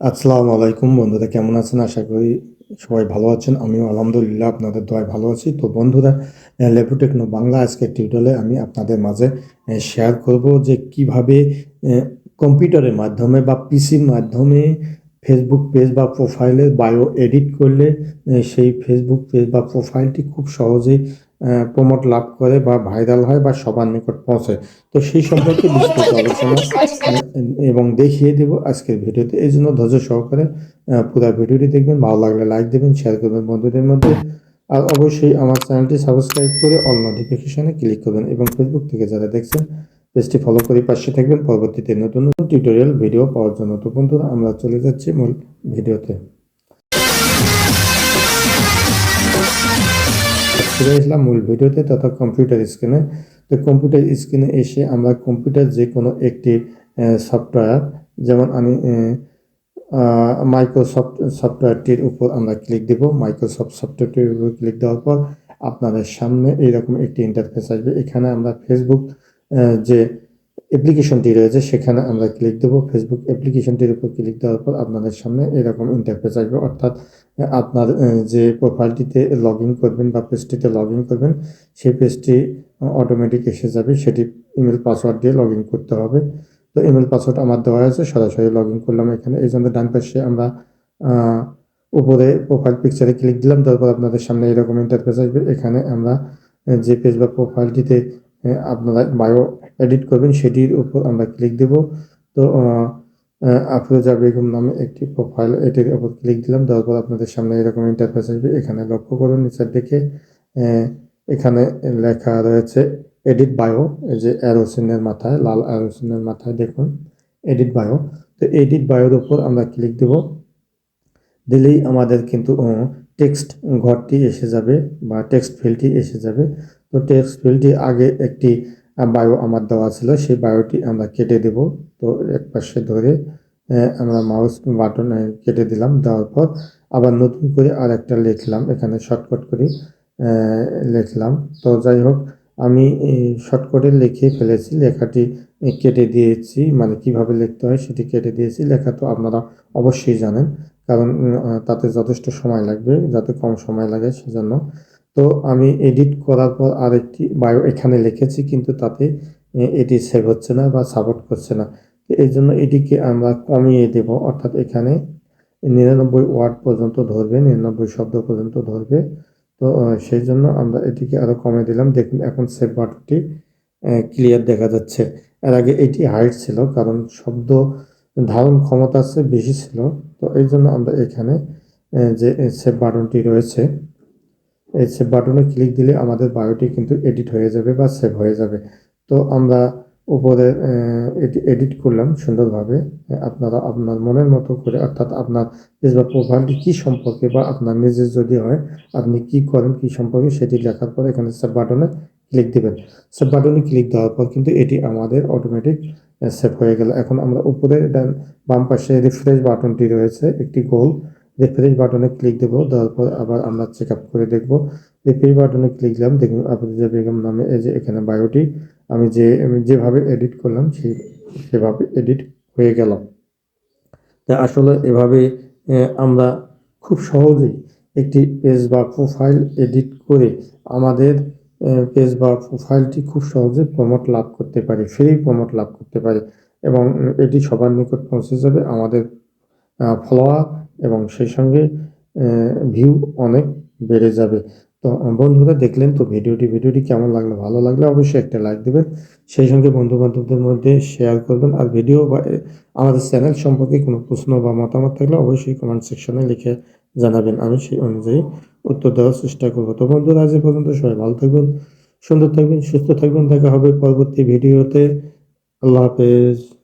আসসালামু আলাইকুম বন্ধুরা, কেমন আছেন? আশা করি সবাই ভালো আছেন। আমিও আলহামদুলিল্লাহ আপনাদের দোয়ায় ভালো আছি। তো বন্ধুরা লেপুটেকনো বাংলা আজকের টিউটোরিয়ালে আমি আপনাদের মাঝে শেয়ার করব যে কীভাবে কম্পিউটারের মাধ্যমে বা পিসির মাধ্যমে ফেসবুক পেজ বা প্রোফাইলে বায়ো এডিট করলে সেই ফেসবুক পেজ বা প্রোফাইলটি খুব সহজেই প্রমোট লাভ করে বা ভাইরাল হয় বা সবার নিকট পৌঁছে তো সেই সম্পর্কে বিস্তারিত আলোচনা এবং দেখিয়ে দেব আজকের ভিডিওতে। এই জন্য ধৈর্য সহকারে পুরো ভিডিওটি দেখবেন। ভালো লাগলে লাইক দেবেন শেয়ার করবেন বন্ধুদের মধ্যে। আর অবশ্যই আমার চ্যানেলটি সাবস্ক্রাইব করে অল নোটিফিকেশনে ক্লিক করবেন এবং ফেসবুক থেকে যারা দেখছেন পেজটি ফলো করে পাশে থাকবেন। পরবর্তীতে নতুন নতুন টিউটোরিয়াল ভিডিও পাওয়ার জন্য। তো বন্ধুরা আমরা চলে যাচ্ছি মূল ভিডিওতে। ফিরে আসলাম মূল ভিডিওতে তথা কম্পিউটার স্ক্রিনে তো কম্পিউটার স্ক্রিনে এসে আমরা কম্পিউটার যে কোনো একটি সফটওয়্যার যেমন আমি মাইক্রোসফট সফটওয়্যারটির উপর আমরা ক্লিক দেব। মাইক্রোসফট সফটওয়্যারটির উপর ক্লিক দেওয়ার পর আপনাদের সামনে এইরকম একটি ইন্টারফেস আসবে। এখানে আমরা ফেসবুক যে অ্যাপ্লিকেশনটি রয়েছে, সেখানে আমরা ক্লিক দেব। ফেসবুক অ্যাপ্লিকেশনটির উপর ক্লিক দেওয়ার পর আপনাদের সামনে এরকম ইন্টারফেস আসবে। অর্থাৎ আপনার যে প্রোফাইলটিতে লগ ইন করবেন বা পেজটিতে লগ ইন করবেন, সেই পেজটি অটোমেটিক এসে যাবে। সেটি ইমেল পাসওয়ার্ড দিয়ে লগ ইন করতে হবে। তো ইমেল পাসওয়ার্ড আমার দেওয়া আছে, সরাসরি লগ ইন করলাম এখানে। এই জন্য ডান পাশে আমরা উপরে প্রোফাইল পিকচারে ক্লিক দিলাম। তারপর আপনাদের সামনে এরকম ইন্টারফেস আসবে। এখানে আমরা যে পেজ বা প্রোফাইলটিতে আপনারা বায়ো এডিট করবেন, সেটির উপর আমরা ক্লিক দেব। তো আফরোজা বেগম নামে একটি প্রোফাইল এটির উপর ক্লিক দিলাম, দেওয়ার পর আপনাদের সামনে এরকম ইন্টারফেস আসবে। এখানে লক্ষ্য করুন, নিচের দিকে এখানে লেখা রয়েছে এডিট বায়ো এই যে অ্যারোসিনের মাথায়, লাল অ্যারোসিনের মাথায় দেখুন এডিট বায়ো তো এডিট বায়োর উপর আমরা ক্লিক দেব। দিলেই আমাদের কিন্তু টেক্সট ঘরটি এসে যাবে বা টেক্সট ফিল্ডটি এসে যাবে। তো টেক্সট ফিল্ডটি আগে একটি বায়ো আমার দেওয়া ছিল, সেই বায়োটি আমরা কেটে দেব। তো এক পাশে ধরে আমরা মাউস বাটন কেটে দিলাম, দেওয়ার পর আবার নতুন করে আর একটা লিখলাম, এখানে শর্টকাট করে লিখলাম। তো যাই হোক, আমি শর্টকাটে লিখে ফেলেছি, লেখাটি কেটে দিয়েছি মানে কীভাবে লিখতে হয় সেটি কেটে দিয়েছি, লেখা তো আপনারা অবশ্যই জানেন, কারণ তাতে যথেষ্ট সময় লাগবে, যাতে কম সময় লাগে সেজন্য। তো আমি এডিট করার পর আরেকটি বায়ো এখানে লিখেছি, কিন্তু তাতে এটি সেভ হচ্ছে না বা সাপোর্ট করছে না। এই জন্য এটিকে আমরা কমিয়ে দেব, অর্থাৎ এখানে নিরানব্বই ওয়ার্ড পর্যন্ত ধরবে, নিরানব্বই শব্দ পর্যন্ত ধরবে। তো সেই জন্য আমরা এটিকে আরও কমিয়ে দিলাম। দেখুন, এখন সেভ বাটনটি ক্লিয়ার দেখা যাচ্ছে। এর আগে এটি হাইট ছিল, কারণ শব্দ ধারণ ক্ষমতা আছে বেশি ছিল। তো এই জন্য আমরা এখানে যে সেভ বাটনটি রয়েছে এই সেভ বাটনে ক্লিক দিলে আমাদের বায়োটি কিন্তু এডিট হয়ে যাবে বা সেভ হয়ে যাবে। তো আমরা উপরে এটি এডিট করলাম সুন্দরভাবে। আপনারা আপনার মনের মতো করে, অর্থাৎ আপনার পেজ বা প্রোফাইলটি কী সম্পর্কে বা আপনার নিজের যদি হয়, আপনি কি করেন, কি সম্পর্কে সেটি লেখার পর এখানে সেভ বাটনে ক্লিক দিবেন। সেভ বাটনে ক্লিক দেওয়ার পর কিন্তু এটি আমাদের অটোমেটিক সেভ হয়ে গেল। এখন আমরা উপরে ডান, বাম পাশে রিফ্রেশ বাটনটি রয়েছে, একটি গোল রিফ্রেশ বাটনে ক্লিক দেব, দেওয়ার পর আবার আমরা চেক আপ করে দেখব। রিফ্রেশ বাটনে ক্লিক দিলাম, দেখুন আফরোজা বেগম নামে, এই যে এখানে বায়োটি আমি যে যেভাবে এডিট করলাম সেই, সেভাবে এডিট হয়ে গেল। তা আসলে এভাবে আমরা খুব সহজেই একটি পেজ বা প্রোফাইল এডিট করে আমাদের পেজ বা প্রোফাইলটি খুব সহজে প্রমোট লাভ করতে পারি ফ্রি প্রমোট লাভ করতে পারি। এবং এটি সবার নিকট পৌঁছে যাবে আমাদের ফলোয়ার এবং সেই সঙ্গে ভিউ অনেক বেড়ে যাবে। তো, বন্ধুরা, দেখলেন তো ভিডিওটি। ভিডিওটি কেমন লাগল? ভালো লাগলে অবশ্যই একটা লাইক দেবেন। সেই সঙ্গে বন্ধু বান্ধবদের মধ্যে শেয়ার করবেন। আর ভিডিও বা আমাদের চ্যানেল সম্পর্কে কোনো প্রশ্ন বা মতামত থাকলে অবশ্যই কমেন্ট সেকশনে লিখে জানাবেন। আমি সেই অনুযায়ী উত্তর দেওয়ার চেষ্টা করব। তো, বন্ধুরা, আজ পর্যন্ত সবাই ভালো থাকবেন, সুন্দর থাকবেন, সুস্থ থাকবেন। দেখা হবে পরবর্তী ভিডিওতে আল্লাহ হাফেজ।